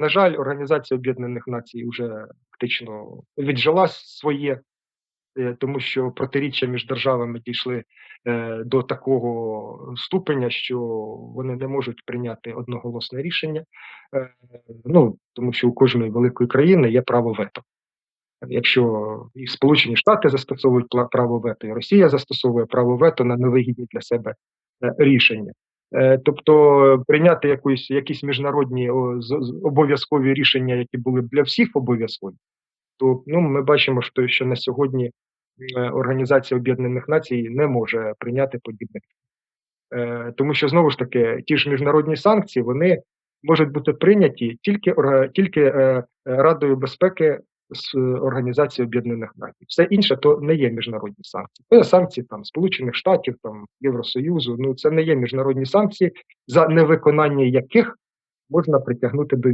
На жаль, Організація Об'єднаних Націй вже фактично віджила своє, е, тому що протиріччя між державами дійшли е, до такого ступеня, що вони не можуть прийняти одноголосне рішення. Е, ну, тому що у кожної великої країни є право вето. Якщо і Сполучені Штати застосовують право вето, і Росія застосовує право вето на невигідні для себе рішення. Е, Тобто прийняти якусь, якісь міжнародні обов'язкові рішення, які були б для всіх обов'язкові, то ну, ми бачимо, що, що на сьогодні е, Організація Об'єднаних Націй не може прийняти подібне. Е, Тому що знову ж таки ті ж міжнародні санкції вони можуть бути прийняті тільки, тільки Радою безпеки з е, Організації Об'єднаних Націй. Все інше то не є міжнародні санкції. Це санкції там Сполучених Штатів, там Євросоюзу. Ну це не є міжнародні санкції, за невиконання яких можна притягнути до